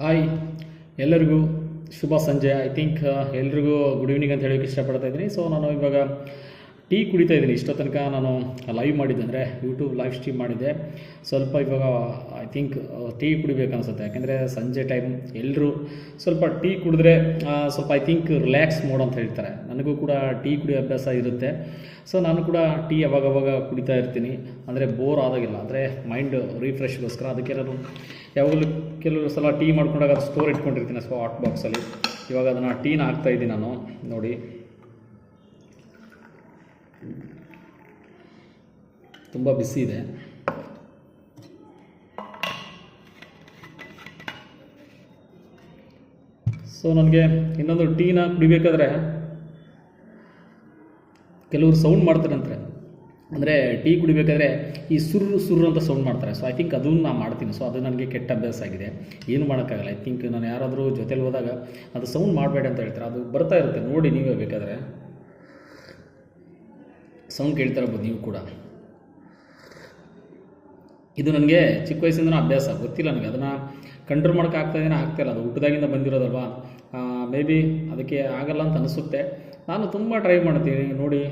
Hi ಎಲ್ಲರಿಗೂ ಶುಭ ಸಂಜೆ. ಐ ಥಿಂಕ್ ಎಲ್ರಿಗೂ ಗುಡ್ ಈವ್ನಿಂಗ್ ಅಂತ ಹೇಳೋಕ್ಕೆ ಇಷ್ಟಪಡ್ತಾ ಇದ್ದೀನಿ. ಸೊ ನಾನು ಇವಾಗ ಟೀ ಕುಡಿತಾ ಇದ್ದೀನಿ. ಇಷ್ಟೋ ತನಕ ನಾನು ಲೈವ್ ಮಾಡಿದ್ದೆ ಅಂದರೆ ಯೂಟ್ಯೂಬ್ ಲೈವ್ ಸ್ಟ್ರೀಮ್ ಮಾಡಿದ್ದೆ. ಸ್ವಲ್ಪ ಇವಾಗ ಐ ಥಿಂಕ್ ಟೀ ಕುಡಿಬೇಕು ಅನಿಸುತ್ತೆ. ಯಾಕೆಂದರೆ ಸಂಜೆ ಟೈಮ್ ಎಲ್ಲರೂ ಸ್ವಲ್ಪ ಟೀ ಕುಡಿದ್ರೆ ಸ್ವಲ್ಪ ಐ ಥಿಂಕ್ ರಿಲ್ಯಾಕ್ಸ್ ಮೋಡ್ ಅಂತ ಹೇಳ್ತಾರೆ. ನನಗೂ ಕೂಡ ಟೀ ಕುಡಿಯೋ ಅಭ್ಯಾಸ ಇರುತ್ತೆ. ಸೊ ನಾನು ಕೂಡ ಟೀ ಅವಾಗವಾಗ ಕುಡಿತಾ ಇರ್ತೀನಿ. ಅಂದರೆ ಬೋರ್ ಆದಾಗಿಲ್ಲ. ಅಂದರೆ ಮೈಂಡ್ ರಿಫ್ರೆಶ್ಗೋಸ್ಕರ ಅದಕ್ಕೆ ನಾನು ಯಾವಾಗಲೂ ಕೆಲವು ಸಲ ಟೀ ಮಾಡ್ಕೊಂಡಾಗ ಅದು ಸ್ಟೋರ್ ಇಟ್ಕೊಂಡಿರ್ತೀನಿ. ಸೊ ಹಾಟ್ ಬಾಕ್ಸಲ್ಲಿ ಇವಾಗ ಅದನ್ನು ಟೀನ ಹಾಕ್ತಾಯಿದ್ದೀನಿ ನಾನು. ನೋಡಿ. ತುಂಬ ಬಿಸಿ ಇದೆ. ಸೊ ನನಗೆ ಇನ್ನೊಂದು ಟೀನ ಕುಡಿಬೇಕಾದ್ರೆ ಕೆಲವರು ಸೌಂಡ್ ಮಾಡ್ತಾರಂತೆ. ಅಂದರೆ ಟೀ ಕುಡಿಬೇಕಾದ್ರೆ ಈ ಸುರ್ರು ಸುರ್ರು ಅಂತ ಸೌಂಡ್ ಮಾಡ್ತಾರೆ. ಸೊ ಐ ಥಿಂಕ್ ಅದನ್ನು ನಾನು ಮಾಡ್ತೀನಿ. ಸೊ ಅದು ನನಗೆ ಕೆಟ್ಟ ಅಭ್ಯಾಸ ಆಗಿದೆ. ಏನು ಮಾಡೋಕ್ಕಾಗಲ್ಲ. ಐ ಥಿಂಕ್ ನಾನು ಯಾರಾದರೂ ಜೊತೆಲಿ ಹೋದಾಗ ಅದು ಸೌಂಡ್ ಮಾಡಬೇಡ ಅಂತ ಹೇಳ್ತಾರೆ. ಅದು ಬರ್ತಾ ಇರುತ್ತೆ. ನೋಡಿ, ನೀವೇ ಬೇಕಾದರೆ. ಸೌಂಡ್ ಕೇಳ್ತಾ ಇರ್ಬೋದು ನೀವು ಕೂಡ. ಇದು ನನಗೆ ಚಿಕ್ಕ ವಯಸ್ಸಿಂದ ಅಭ್ಯಾಸ, ಗೊತ್ತಿಲ್ಲ ನನಗೆ. ಅದನ್ನು ಕಂಟ್ರೋಲ್ ಮಾಡೋಕೆ ಆಗ್ತಾ ಆಗ್ತಾಯಿಲ್ಲ ಅದು ಹುಟ್ಟದಾಗಿಂದ ಬಂದಿರೋದಲ್ವಾ? ಮೇ ಬಿ ಅದಕ್ಕೆ ಆಗಲ್ಲ ಅಂತ ಅನಿಸುತ್ತೆ. ನಾನು ತುಂಬ ಟ್ರೈ ಮಾಡ್ತೀನಿ. ನೋಡಿ.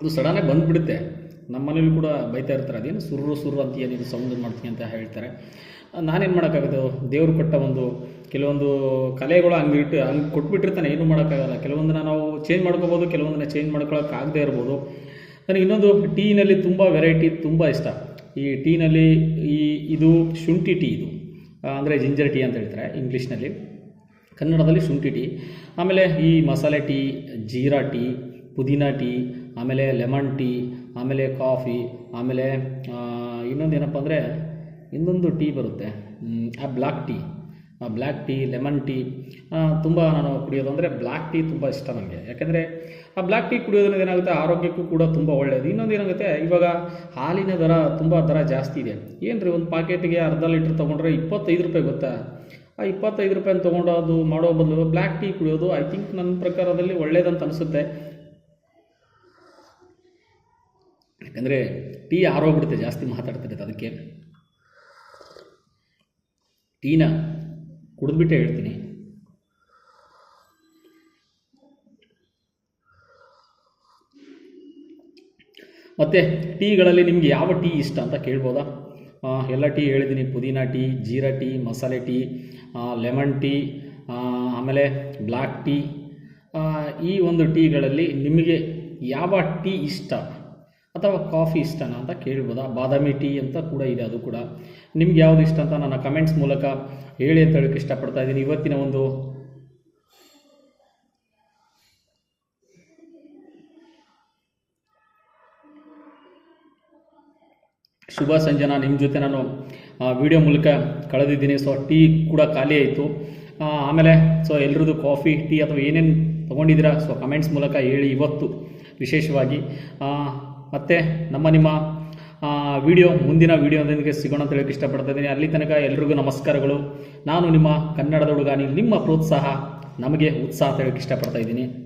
ಅದು ಸಡನ್ನಾಗಿ ಬಂದುಬಿಡುತ್ತೆ. ನಮ್ಮ ಮನೇಲಿ ಕೂಡ ಬೈತಾ ಇರ್ತಾರೆ, ಅದೇನು ಸುರ್ರು ಸುರ್ರು ಅಂತ ಏನಿದು ಸೌಂಡ್ ಮಾಡ್ತೀನಿ ಅಂತ ಹೇಳ್ತಾರೆ. ನಾನೇನು ಮಾಡೋಕ್ಕಾಗುತ್ತೆ ದೇವ್ರು ಕೊಟ್ಟ ಒಂದು ಕೆಲವೊಂದು ಕಲೆಗಳು ಹಂಗೆ ಇಟ್ಟು ಹಂಗೆ ಕೊಟ್ಬಿಟ್ಟಿರ್ತಾನೆ, ಏನು ಮಾಡೋಕ್ಕಾಗಲ್ಲ. ಕೆಲವೊಂದನ್ನ ನಾವು ಚೇಂಜ್ ಮಾಡ್ಕೋಬೋದು, ಕೆಲವೊಂದನ್ನ ಚೇಂಜ್ ಮಾಡ್ಕೊಳಕ್ಕೆ ಆಗದೆ ಇರ್ಬೋದು. ನನಗೆ ಇನ್ನೊಂದು ಟೀನಲ್ಲಿ ತುಂಬ ವೆರೈಟಿ ತುಂಬ ಇಷ್ಟ. ಈ ಟೀನಲ್ಲಿ ಈ, ಇದು ಶುಂಠಿ ಟೀ ಇದು. ಅಂದರೆ ಜಿಂಜರ್ ಟೀ ಅಂತ ಹೇಳ್ತಾರೆ ಇಂಗ್ಲೀಷ್ನಲ್ಲಿ. ಕನ್ನಡದಲ್ಲಿ ಶುಂಠಿ ಟೀ. ಆಮೇಲೆ ಈ ಮಸಾಲೆ ಟೀ, ಜೀರಾ ಟೀ, ಪುದೀನ ಟೀ, ಆಮೇಲೆ ಲೆಮನ್ ಟೀ, ಆಮೇಲೆ ಕಾಫಿ, ಆಮೇಲೆ ಇನ್ನೊಂದು ಏನಪ್ಪ ಅಂದರೆ, ಇನ್ನೊಂದು ಟೀ ಬರುತ್ತೆ. ಆ black tea. Black tea, lemon tea ತುಂಬ ನಾನು ಕುಡಿಯೋದು ಅಂದರೆ ಬ್ಲ್ಯಾಕ್ ಟೀ ತುಂಬ ಇಷ್ಟ ನನಗೆ. ಯಾಕೆಂದರೆ ಆ ಬ್ಲ್ಯಾಕ್ ಟೀ ಕುಡಿಯೋದ್ರಿಂದ ಏನಾಗುತ್ತೆ? ಆರೋಗ್ಯಕ್ಕೂ ಕೂಡ ತುಂಬ ಒಳ್ಳೆಯದು ಇನ್ನೊಂದು ಏನಾಗುತ್ತೆ? ಇವಾಗ ಹಾಲಿನ ದರ ತುಂಬ ದರ ಜಾಸ್ತಿ ಇದೆ. ಏನು ಒಂದು ಪಾಕೆಟ್ಗೆ ಅರ್ಧ ಲೀಟ್ರ್ ತೊಗೊಂಡ್ರೆ ಇಪ್ಪತ್ತೈದು ರೂಪಾಯಿ ಗೊತ್ತಾ? ಆ ಇಪ್ಪತ್ತೈದು ರೂಪಾಯಿ ತೊಗೊಂಡು ಅದು ಮಾಡೋ ಬದಲು ಬ್ಲ್ಯಾಕ್ ಟೀ ಕುಡಿಯೋದು ಐ ಥಿಂಕ್ ನನ್ನ ಪ್ರಕಾರದಲ್ಲಿ ಒಳ್ಳೇದಂತ ಅನಿಸುತ್ತೆ. ಯಾಕಂದರೆ ಟೀ ಆರೋಗ್ಬಿಡುತ್ತೆ ಜಾಸ್ತಿ ಮಾತಾಡ್ತಿರುತ್ತೆ ಅದಕ್ಕೆ. ಟೀನ? ಕುಡಿದ್ಬಿಟ್ಟೆ ಹೇಳ್ತೀನಿ. ಮತ್ತು ಟೀಗಳಲ್ಲಿ ನಿಮಗೆ ಯಾವ ಟೀ ಇಷ್ಟ ಅಂತ ಕೇಳ್ಬೋದಾ? ಎಲ್ಲ ಟೀ ಹೇಳಿದ್ದೀನಿ. ಪುದೀನಾ ಟೀ, ಜೀರಾ ಟೀ, ಮಸಾಲೆ ಟೀ ಲೆಮನ್ ಟೀ ಆಮೇಲೆ ಬ್ಲ್ಯಾಕ್ ಟೀ. ಈ ಒಂದು ಟೀಗಳಲ್ಲಿ ನಿಮಗೆ ಯಾವ ಟೀ ಇಷ್ಟ? ಅಥವಾ ಕಾಫಿ ಇಷ್ಟನಾ ಅಂತ ಕೇಳ್ಬೋದಾ? ಬಾದಾಮಿ ಟೀ ಅಂತ ಕೂಡ ಇದೆ, ಅದು ಕೂಡ. ನಿಮ್ಗೆ ಯಾವುದು ಇಷ್ಟ ಅಂತ ನನ್ನ ಕಮೆಂಟ್ಸ್ ಮೂಲಕ ಹೇಳಿ ಅಂತ ಹೇಳೋಕ್ಕೆ ಇಷ್ಟಪಡ್ತಾ ಇದ್ದೀನಿ. ಇವತ್ತಿನ ಒಂದು ಶುಭ ಸಂಜನಾ ನಿಮ್ಮ ಜೊತೆ ನಾನು ವಿಡಿಯೋ ಮೂಲಕ ಕಳೆದಿದ್ದೀನಿ. ಸೊ ಟೀ ಕೂಡ ಖಾಲಿ ಆಯಿತು. ಆಮೇಲೆ ಸೊ ಎಲ್ರದ್ದು ಕಾಫಿ, ಟೀ ಅಥವಾ ಏನೇನು ತೊಗೊಂಡಿದ್ದೀರಾ? ಸೊ ಕಮೆಂಟ್ಸ್ ಮೂಲಕ ಹೇಳಿ ಇವತ್ತು ವಿಶೇಷವಾಗಿ. ಮತ್ತೆ ನಮ್ಮ ನಿಮ್ಮ ವಿಡಿಯೋ, ಮುಂದಿನ ವಿಡಿಯೋದೊಂದಿಗೆ ಸಿಗೋಣ ಅಂತ ಹೇಳೋಕೆ ಇಷ್ಟಪಡ್ತಾ ಇದ್ದೀನಿ. ಅಲ್ಲಿ ತನಕ ಎಲ್ರಿಗೂ ನಮಸ್ಕಾರಗಳು. ನಾನು ನಿಮ್ಮ ಕನ್ನಡದ ಹುಡುಗ ನಿಮ್ಮ ಪ್ರೋತ್ಸಾಹ ನಮಗೆ ಉತ್ಸಾಹ ಅಂತ ಹೇಳಕ್ಕೆ ಇಷ್ಟಪಡ್ತಾ ಇದ್ದೀನಿ.